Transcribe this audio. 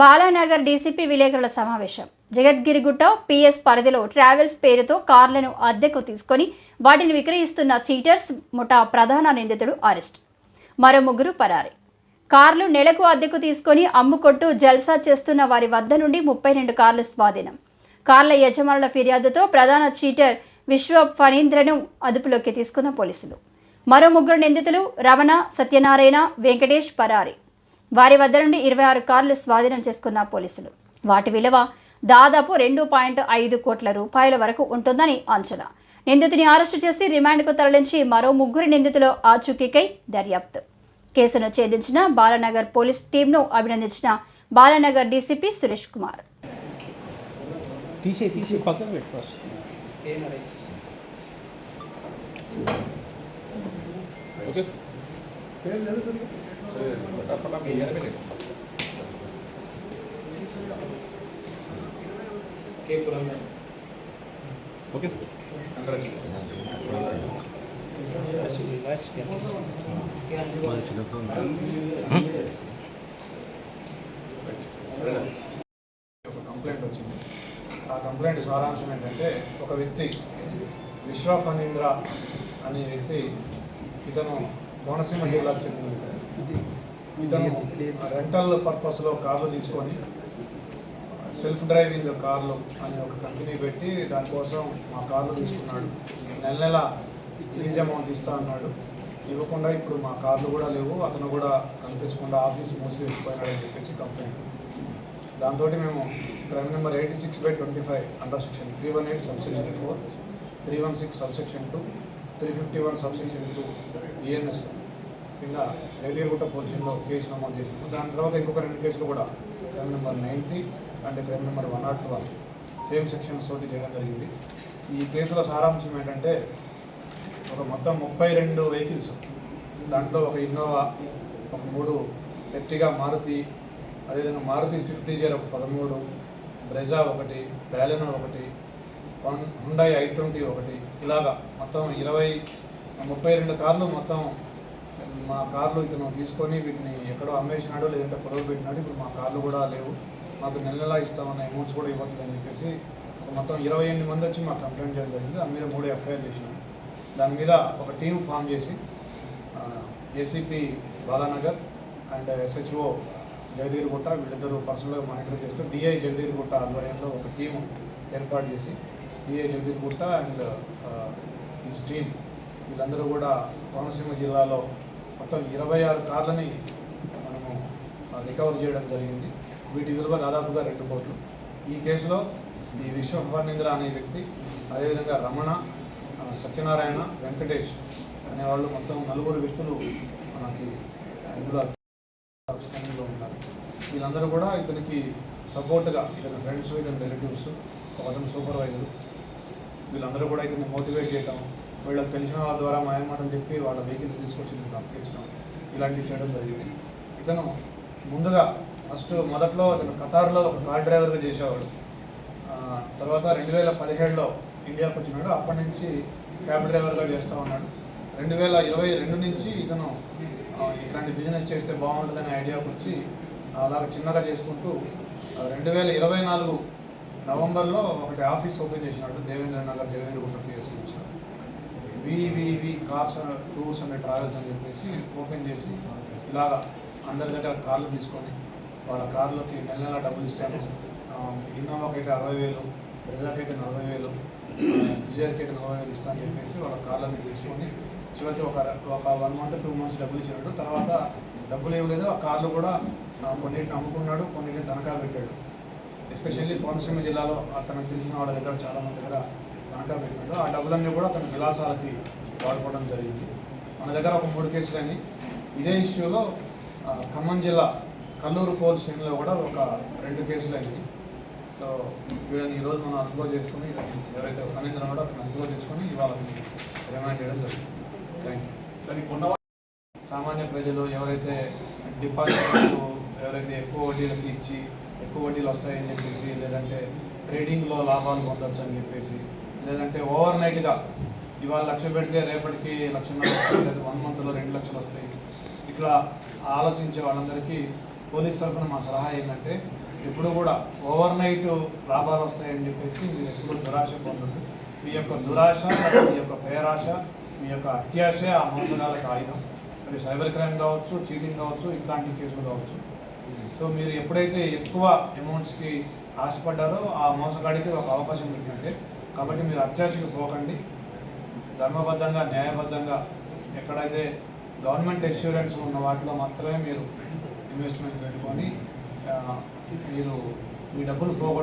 Balanagar DCP విలేకరుల సమావేశం. Jagadgirigutta PS పరిధిలో ట్రావెల్స్ పేరుతో కార్లను అద్దెకు తీసుకొని వాటిని విక్రయిస్తున్న చీటర్స్ ముఠా ప్రధాన నిందితుడు అరెస్ట్. మరో ముగ్గురు పరారి. కార్లు నెలకు అద్దెకు తీసుకొని అమ్ముకొట్టు జల్సా చేస్తున్న వారి వద్ద నుండి ముప్పై రెండు కార్లు స్వాధీనం. కార్ల యజమానుల ఫిర్యాదుతో ప్రధాన చీటర్ విశ్వ ఫణీంద్రను అదుపులోకి తీసుకున్న పోలీసులు. మరో ముగ్గురు నిందితులు రమణ సత్యనారాయణ వెంకటేష్ పరారి. వారి వద్ద నుండి ఇరవై ఆరు కార్లు స్వాధీనం చేసుకున్న పోలీసులు. వాటి విలువ దాదాపు రెండు పాయింట్ ఐదు కోట్ల రూపాయల వరకు ఉంటుందని అంచనా. నిందితుని అరెస్టు చేసి రిమాండ్కు తరలించి మరో ముగ్గురు నిందితులు ఆచూకీకై దర్యాప్తు. కేసును ఛేదించిన బాలనగర్ పోలీస్ టీంను అభినందించిన బాలనగర్ డీసీపీ సురేష్ కుమార్. తీసే తీసే పక్కన పెట్టు ఫస్ట్ ఓకే ఓకే సార్ ఒక కంప్లైంట్ వచ్చింది ఆ కంప్లైంట్ సారాంశం ఏంటంటే ఒక వ్యక్తి విశ్వ ఫణీంద్ర అనే వ్యక్తి ఇతను కోనసీమ జిల్లాకు చెందిన ఇది ఇతను రెంటల్ పర్పస్లో కార్లు తీసుకొని సెల్ఫ్ డ్రైవింగ్ కార్లు అనే ఒక కంపెనీ పెట్టి దానికోసం మా కార్లు తీసుకున్నాడు. నెల నెల లీజ్ అమౌంట్ ఇస్తా అన్నాడు. ఇవ్వకుండా ఇప్పుడు మా కార్లు కూడా లేవు అతను కూడా కనిపించకుండా ఆఫీస్ మూసి వెళ్ళిపోయినాడని చెప్పేసి కంప్లైంట్ దాంతో మేము crime number eighty six by twenty five under section three one eight sub section four three one six sub section two three fifty one sub section two ENS కింద జగదీర్గుట్ట పోలీసులో కేసు నమోదు చేసినాము దాని తర్వాత ఇంకొక రెండు కేసులు కూడా crime number ninety and crime number one not one same sections తోటి చేయడం జరిగింది. ఈ కేసుల సారాంశం ఏంటంటే ఒక మొత్తం ముప్పై రెండు వెహికల్స్ దాంట్లో ఒక ఇన్నోవా ఒక మూడు ఎర్టిగా మారుతి అదేవిధంగా మారుతి స్విఫ్ట్ డిజైర్ ఒక పదమూడు బ్రెజా ఒకటి బ్యాలెనో ఒకటి హుం- హుండై ఐ ట్వంటీ ఒకటి ఇలాగా మొత్తం ఇరవై ముప్పై రెండు కార్లు మొత్తం మా కార్లు ఇతను తీసుకొని వీటిని ఎక్కడో అమ్మేసినాడు లేదంటే పొడవు పెట్టినాడు ఇప్పుడు మా కార్లు కూడా లేవు. మాకు నెల నెలా ఇస్తామన్న అమౌంట్స్ కూడా ఇవ్వట్లేదని చెప్పేసి మొత్తం ఇరవై ఎనిమిది మంది వచ్చి మాకు కంప్లైంట్ చేయడం జరిగింది. దాని మీద మూడు ఎఫ్ఐఆర్ చేసినాం. దాని మీద ఒక టీం ఫామ్ చేసి ACP Balanagar and SHO Jagadgirigutta వీళ్ళిద్దరూ పర్సనల్గా మానిటర్ చేస్తూ డిఐ జగదీర్గుట్ట ఆధ్వర్యంలో ఒక టీము ఏర్పాటు చేసి DI Jagadgirigutta and his team వీళ్ళందరూ కూడా కోనసీమ జిల్లాలో మొత్తం ఇరవై ఆరు కార్లని మనము రికవర్ చేయడం జరిగింది. వీటి విలువ దాదాపుగా రెండు కోట్లు. ఈ కేసులో ఈ విశ్వఫర్నింద్ర అనే వ్యక్తి అదేవిధంగా రమణ సత్యనారాయణ వెంకటేష్ అనేవాళ్ళు మొత్తం నలుగురు వ్యక్తులు మనకి ఇందులో స్కానింగ్లో ఉన్నారు. వీళ్ళందరూ కూడా ఇతనికి సపోర్ట్గా ఇతని ఫ్రెండ్స్ ఇతని రిలేటివ్స్ ఒక అతని సూపర్వైజర్. వీళ్ళందరూ కూడా ఇతన్ని మోటివేట్ చేయటం వీళ్ళకి తెలిసిన వాళ్ళ ద్వారా మాయమాటలు చెప్పి వాళ్ళ వెహికల్స్ తీసుకొచ్చి ఇతనికి అప్పగించడం ఇలాంటివి చేయడం జరిగింది. ఇతను ముందుగా ఫస్ట్ మొదట్లో అతను ఖతార్లో ఒక కార్ డ్రైవర్గా చేసేవాడు. తర్వాత రెండు వేల పదిహేడులో ఇండియాకి వచ్చినాడు. అప్పటి నుంచి క్యాబ్ డ్రైవర్గా చేస్తూ ఉన్నాడు. రెండు వేల ఇరవై రెండు నుంచి ఇతను ఇట్లాంటి బిజినెస్ చేస్తే బాగుంటుందనే ఐడియాకి వచ్చి అలాగ చిన్నగా చేసుకుంటూ రెండు వేల ఇరవై నాలుగు నవంబర్లో ఒకటి ఆఫీస్ ఓపెన్ చేసినాడు దేవేంద్ర నగర్ జగవీరుగుట్ట పిఎస్ నుంచి. VVV cars tours and travels అని చెప్పేసి ఓపెన్ చేసి ఇలాగ అందరి దగ్గర కార్లు తీసుకొని వాళ్ళ కార్లకి నెల నెల డబ్బులు ఇస్తాను ఇన్నోవాకి అయితే అరవై వేలు బ్రెజాకి అయితే నలభై వేలు డిజైర్కి అయితే నలభై వేలు ఇస్తాను చెప్పేసి వాళ్ళ కార్లని తీసుకొని చివరికి ఒక ఒక వన్ మంత్ టూ మంత్స్ డబ్బులు ఇచ్చాడు తర్వాత డబ్బులు ఇవ్వలేదు ఆ కార్లు కూడా కొన్నిటిని అమ్ముకున్నాడు కొన్నిటిని తనఖా పెట్టాడు. ఎస్పెషల్లీ కోనసీమ జిల్లాలో తనకు తెలిసిన వాళ్ళ దగ్గర చాలా మంది దగ్గర తనఖా పెట్టినాడు ఆ డబ్బులన్నీ కూడా తన విలాసాలకి వాడుకోవడం జరిగింది. మన దగ్గర ఒక మూడు కేసులు అయినాయి. ఇదే ఇష్యూలో ఖమ్మం జిల్లా కల్లూరు పోలీస్ స్టేషన్లో కూడా ఒక రెండు కేసులు అయినాయి. సో వీళ్ళని ఈరోజు మనం అదుపులో చేసుకుని ఎవరైతే ఫణీంద్ర కూడా అతను అదుపులో చేసుకుని ఇవాళ రిమాండ్ చేయడం జరిగింది. థ్యాంక్ యూ దానికి ఉన్న సామాన్య ప్రజలు ఎవరైతే డిపాజిట్లు ఎవరైతే ఎక్కువ వడ్డీలకి ఇచ్చి ఎక్కువ వడ్డీలు వస్తాయని చెప్పేసి లేదంటే ట్రేడింగ్లో లాభాలు పొందొచ్చు అని చెప్పేసి లేదంటే ఓవర్ నైట్గా ఇవాళ లక్ష పెడితే రేపటికి లక్షన్నర లేదా వన్ మంత్లో రెండు లక్షలు వస్తాయి. ఇట్లా ఆలోచించే వాళ్ళందరికీ పోలీస్ తరఫున మా సలహా ఏంటంటే ఎప్పుడు కూడా ఓవర్ నైట్ లాభాలు వస్తాయని చెప్పేసి మీరు ఎప్పుడు దురాశ పొందండి మీ యొక్క దురాశ మీ యొక్క పేరాశ మీ యొక్క అత్యాశే ఆ మోసగాలకు ఆయుధం. మరి సైబర్ క్రైమ్ కావచ్చు చీటింగ్ కావచ్చు ఇట్లాంటి కేసులు కావచ్చు. సో మీరు ఎప్పుడైతే ఎక్కువ అమౌంట్స్కి ఆశపడ్డారో ఆ మోసగాడికి ఒక అవకాశం దొరికినట్టే కాబట్టి మీరు అత్యాశకు పోకండి. ధర్మబద్ధంగా న్యాయబద్ధంగా ఎక్కడైతే గవర్నమెంట్ ఎష్యూరెన్స్ ఉన్న వాటిలో మాత్రమే మీరు ఇన్వెస్ట్మెంట్ పెట్టుకొని మీరు మీ డబ్బులు పోగొట్టు